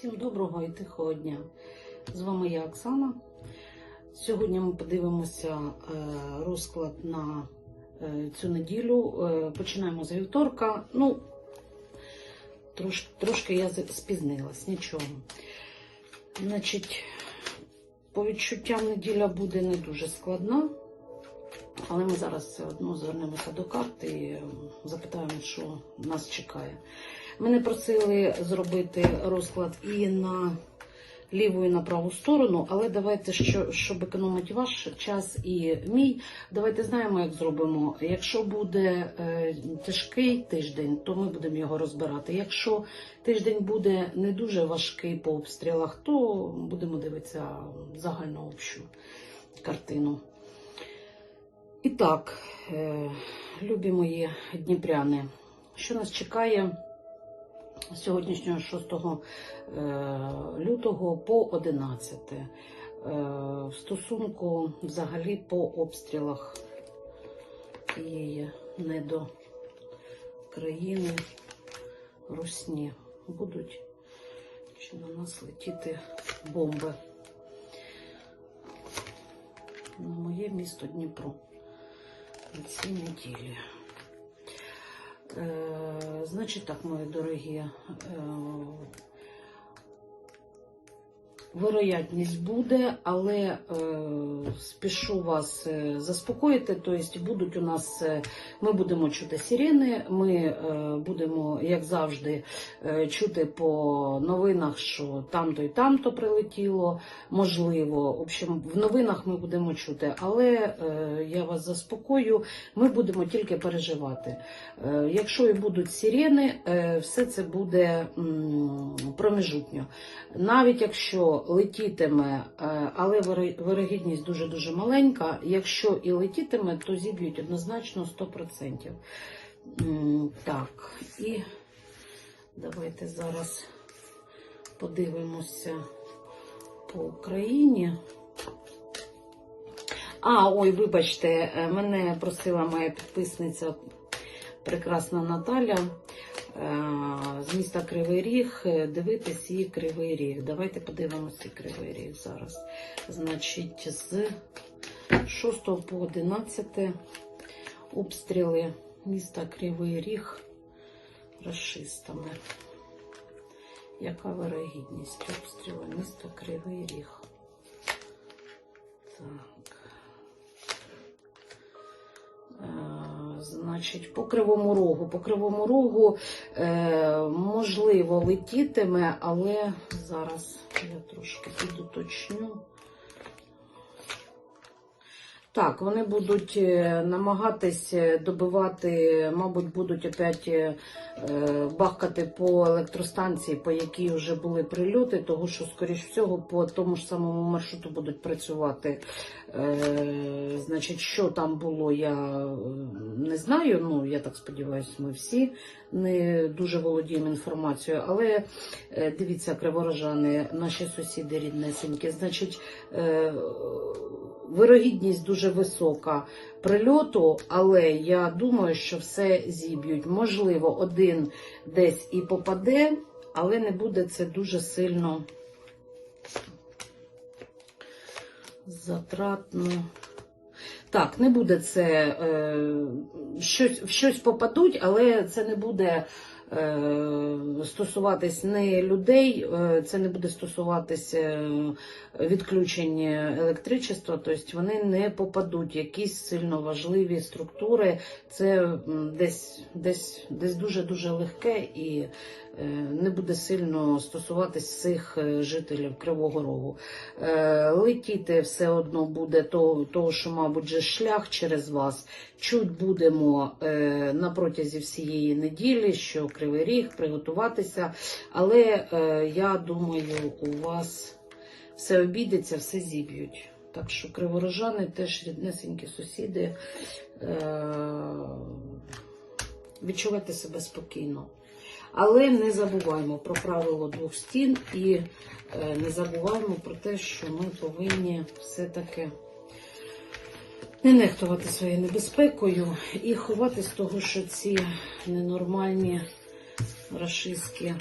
Всім доброго і тихого дня. З вами я Оксана. Сьогодні ми подивимося е, розклад на е, цю неділю. Е, Починаємо з вівторка. Ну, трош, трошки я спізнилась, нічого. Значить, по відчуттям неділя буде не дуже складна, але ми зараз все одно звернемося до карти і е, запитаємо, що нас чекає. Мене просили зробити розклад і на ліву, і на праву сторону, але давайте, що, щоб економити ваш час і мій, давайте знаємо, як зробимо. Якщо буде е, тяжкий тиждень, то ми будемо його розбирати. Якщо тиждень буде не дуже важкий по обстрілах, то будемо дивитися загальну общу картину. І так, е, любі мої дніпряни, що нас чекає? сьогоднішнього 6 е, лютого по 11. Е, В стосунку взагалі по обстрілах тієї недо країни Русні будуть чи на нас летіти бомби. На моє місто Дніпро на цій неділі. Е, Значить так, мої дорогі, е, вероятність буде, але е, спішу вас заспокоїти. Тобто будуть у нас, ми будемо чути сирени, ми е, будемо, як завжди, е, чути по новинах, що там-то і там-то прилетіло. Можливо, в общем, в новинах ми будемо чути, але е, я вас заспокою, ми будемо тільки переживати. Якщо і будуть сирени, все це буде промежутньо. Навіть якщо летітиме, але вирогідність дуже-дуже маленька, якщо і летітиме, то зіб'ють однозначно 100%. М, Так, і давайте зараз подивимося по Україні. А, ой, вибачте, е, мене просила моя підписниця прекрасна Наталя е, з міста Кривий Ріг е, дивитись її Кривий Ріг. Давайте подивимося Кривий Ріг зараз. Значить, з 6 по 11 обстріли міста Кривий Ріг расистами. Яка вирогідність обстрілу міста Кривий Ріг? Так. Е, Значить, по кривому рогу. По кривому рогу е, можливо летітиме, але зараз я трошки підуточню. Так, вони будуть е, намагатись е, добивати, мабуть, будуть опять е, бахкати по електростанції, по якій вже були прильоти, тому що, скоріш всього, по тому ж самому маршруту будуть працювати. Значить, що там було, я не знаю. Ну, я так сподіваюся, ми всі не дуже володіємо інформацією. Але дивіться, криворожани, наші сусіди ріднесенькі, значить. Вирогідність дуже висока прильоту, але я думаю, що все зіб'ють. Можливо, один десь і попаде, але не буде це дуже сильно затратно. Так, не буде це е, щось, щось попадуть, але це не буде стосуватись не людей, е, це не буде стосуватись е, відключення електричества, тобто вони не попадуть якісь сильно важливі структури. Це десь, десь, десь дуже-дуже легке і е, не буде сильно стосуватись цих е, жителів Кривого Рогу. Е, Летіти все одно буде того, що, мабуть, же шлях через вас. Чуть будемо е, на протязі всієї неділі, що Кривий Ріг, приготуватися. Але е, я думаю, у вас все обійдеться, все зіб'ють. Так що криворожани теж ріднесенькі сусіди. Е, відчувайте себе спокійно. Але не забуваємо про правило двох стін і е, не забуваємо про те, що ми повинні все-таки не нехтувати своєю небезпекою і ховатись того, що ці ненормальні рашистські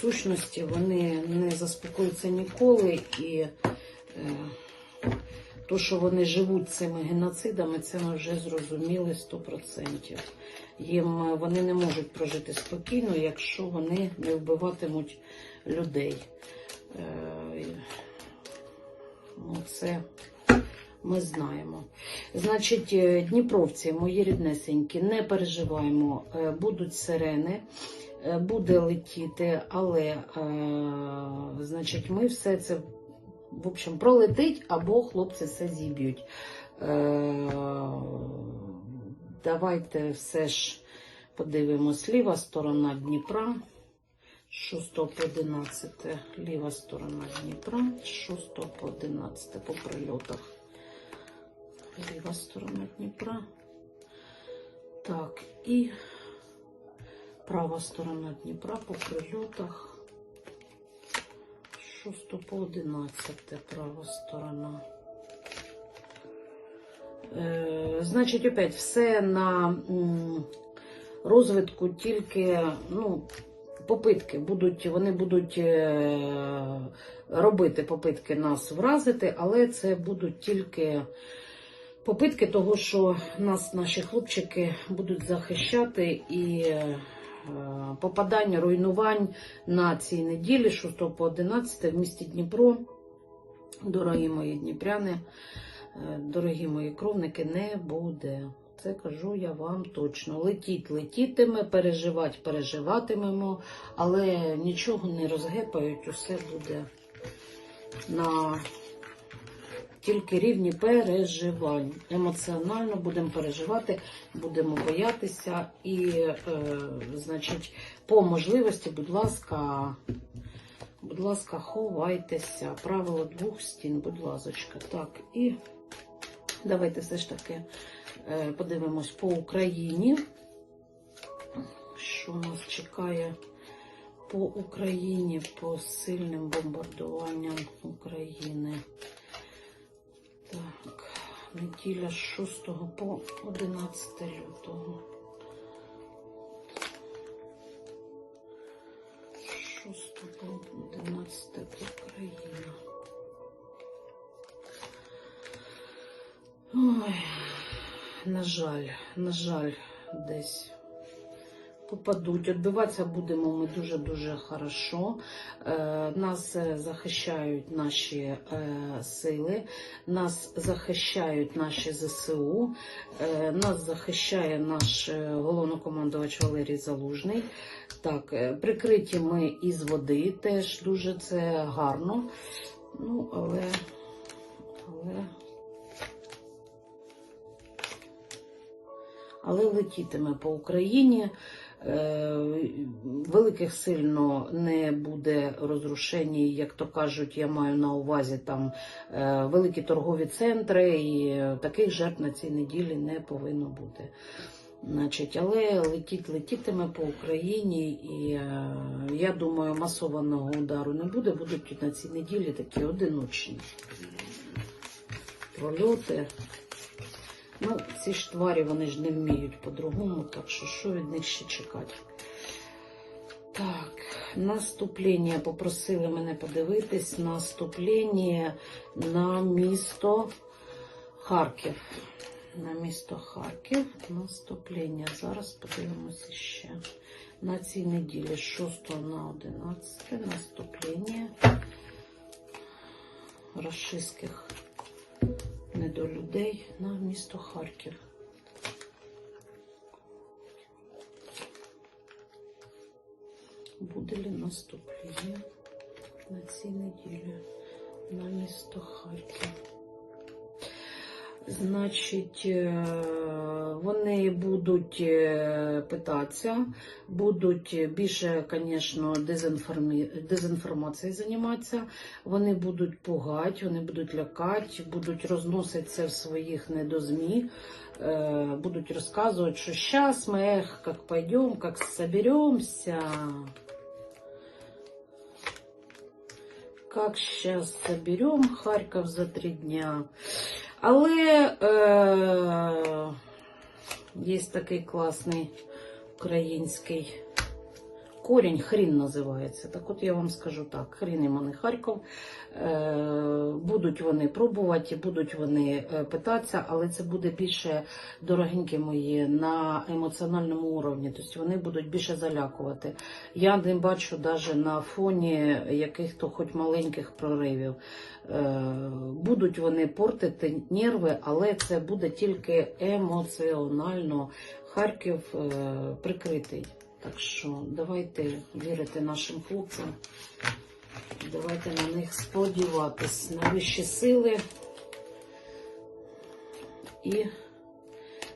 сущності, вони не заспокоюються ніколи і е, то, що вони живуть цими геноцидами, це ми вже зрозуміли 100%. Їм е, вони не можуть прожити спокійно, якщо вони не вбиватимуть людей. Е, ну, це ми знаємо. Значить, е, Дніпровці, мої ріднесенькі, не переживаємо, е, будуть сирени, е, буде летіти, але значить, ми все це в общем, пролетить або хлопці все зіб'ють. Давайте все ж подивимось. Ліва сторона Дніпра. 6 по 11, ліва сторона Дніпра, 6 по 11 по прильотах. Ліва сторона Дніпра. Так, і права сторона Дніпра по прильотах. 6 по 11 права сторона. Е, значить, опять все на розвитку тільки, ну, попитки будуть, вони будуть е, робити попитки нас вразити, але це будуть тільки попитки того, що нас наші хлопчики будуть захищати і е, попадання, руйнувань на цій неділі, 6 по 11 в місті Дніпро. Дорогі мої дніпряни, е, дорогі мої кровники, не буде. Це кажу я вам точно. Летіть, летітиме, переживати, переживатимемо, але нічого не розгепають, усе буде на тільки рівні переживань. Емоціонально будемо переживати, будемо боятися і, е, значить, по можливості, будь ласка, будь ласка, ховайтеся. Правило двох стін, будь ласочка. Так, і давайте все ж таки е, подивимось по Україні. Що нас чекає по Україні, по сильним бомбардуванням України. Так, неділя з 6 по 11 лютого. 6 по 11 Україна. Ой, на жаль, на жаль, десь попадуть. Відбиватися будемо ми дуже-дуже хорошо. Е, Нас е, захищають наші е, сили, нас захищають наші ЗСУ, нас захищає наш головнокомандувач Валерій Залужний. Так, прикриті ми із води, теж дуже це гарно. Ну, але, але. Але летітиме по Україні. Е, Великих сильно не буде розрушень, як то кажуть, я маю на увазі там е, великі торгові центри, і таких жертв на цій неділі не повинно бути. Значить, але летіть летітиме по Україні, і е, я думаю, масованого удару не буде. Будуть на цій неділі такі одиночні прольоти. Ну, ці ж тварі вони ж не вміють по-другому, так що що від них ще чекати? Так, наступлення. Попросили мене подивитись. Наступлення на місто Харків. На місто Харків. Наступлення. Зараз подивимося ще. На цій неділі з 6 на 11 наступлення рашистських недолюдей на місто Харків. Буде ли наступлення на цій неділі на місто Харків? Значить, е, вони будуть е, питатися, будуть більше, звісно, дезінформацією займатися. Вони будуть пугати, вони будуть лякати, будуть розносити це в своїх недозмі, е, будуть розказувати, що зараз ми, ех, як пойдемо, як соберемося. Как сейчас соберем Харків за три дня. Але е, є такий класний український Корінь хрін називається. Так от я вам скажу так: хрін їм, а не Харків. Е, будуть вони пробувати, будуть вони е, питатися, але це буде більше, дорогенькі мої, на емоціональному уровні. Тобто вони будуть більше залякувати. Я не бачу навіть на фоні яких-то хоч маленьких проривів. Е, будуть вони портити нерви, але це буде тільки емоціонально. Харків прикритий. Так що давайте вірити нашим хлопцям. Давайте на них сподіватись на вищі сили і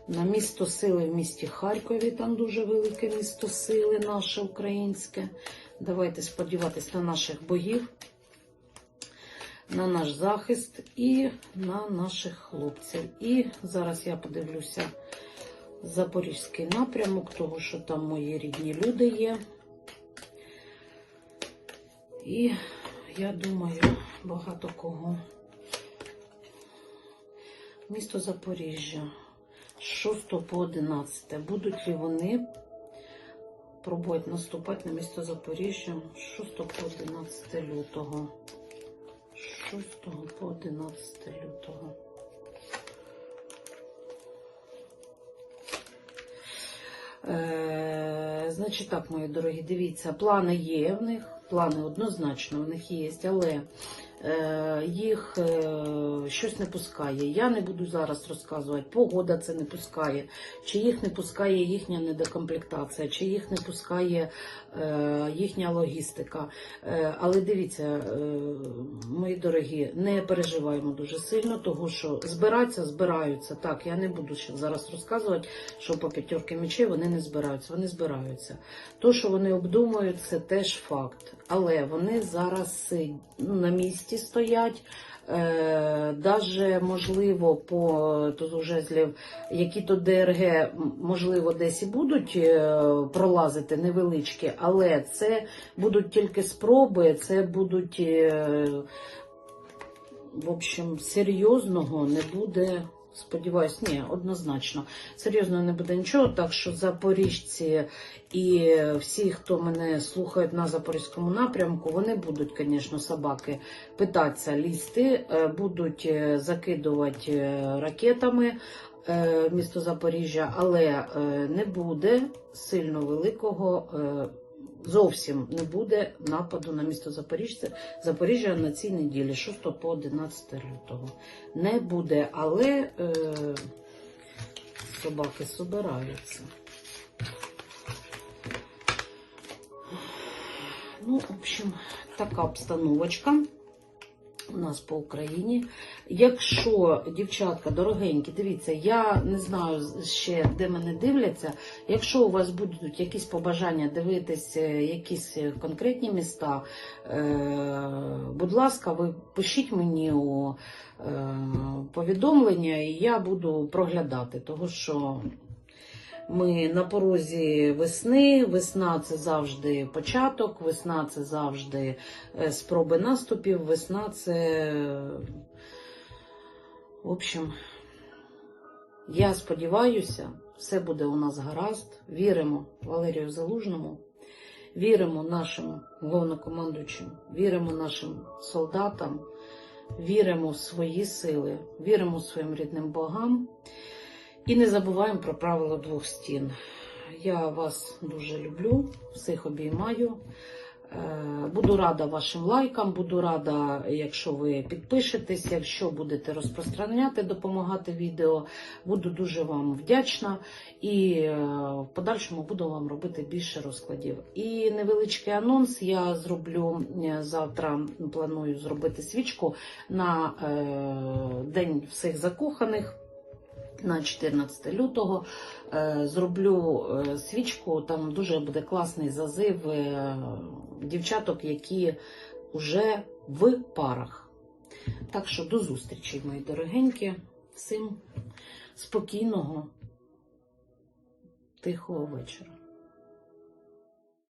на місто сили в місті Харкові. Там дуже велике місто сили, наше українське. Давайте сподіватись на наших богів, на наш захист і на наших хлопців. І зараз я подивлюся Запорізький напрямок, того, що там мої рідні люди є. І я думаю, багато кого. Місто Запоріжжя. З 6 по 11. Будуть ли вони пробувати наступати на місто Запоріжжя з 6 по 11 лютого. З 6 по 11 лютого. Е, значить так, мої дорогі, дивіться, плани є в них, плани однозначно в них є, але їх е, щось не пускає. Я не буду зараз розказувати, погода це не пускає, чи їх не пускає їхня недокомплектація, чи їх не пускає е, їхня логістика. Е, але дивіться, е, мої дорогі, не переживаємо дуже сильно, тому що збираються, збираються. Так, я не буду ще зараз розказувати, що по п'ятерки мечей вони не збираються, вони збираються. То, що вони обдумують, це теж факт. Але вони зараз е, ну, на місці стоять. Е, даже можливо по тут жезлів, які то ДРГ, можливо, десь і будуть е, пролазити невеличкі, але це будуть тільки спроби, це будуть, е, в общем, серйозного не буде. Сподіваюсь, ні, однозначно. Серйозно не буде нічого, так що запоріжці і всі, хто мене слухають на запорізькому напрямку, вони будуть, звісно, собаки питатися лізти, е, будуть е, закидувати е, ракетами місто Запоріжжя, але не буде сильно великого. Зовсім не буде нападу на місто Запоріжжя, Запоріжжя на цій неділі, 6 по 11 лютого. Не буде, але е, собаки собираються. Ну, в общем, така обстановочка у нас по Україні. Якщо, дівчатка, дорогенькі, дивіться, я не знаю ще, де мене дивляться. Якщо у вас будуть якісь побажання дивитись е, якісь конкретні міста, е, будь ласка, ви пишіть мені у е, повідомлення, і я буду проглядати, того що. Ми на порозі весни. Весна це завжди початок, весна це завжди спроби наступів, весна це. В общем, я сподіваюся, все буде у нас гаразд. Віримо Валерію Залужному, віримо нашим головнокомандуючим, віримо нашим солдатам, віримо в свої сили, віримо своїм рідним богам. І не забуваємо про правило двох стін. Я вас дуже люблю, всіх обіймаю. Е, Буду рада вашим лайкам, буду рада, якщо ви підпишетесь, якщо будете розпространяти, допомагати відео. Буду дуже вам вдячна і е, в подальшому буду вам робити більше розкладів. І невеличкий анонс я зроблю е, завтра. Планую зробити свічку на День всіх закоханих на 14 лютого зроблю свічку. Там дуже буде класний зазив дівчаток, які вже в парах. Так що до зустрічі, мої дорогенькі. Всім спокійного, тихого вечора.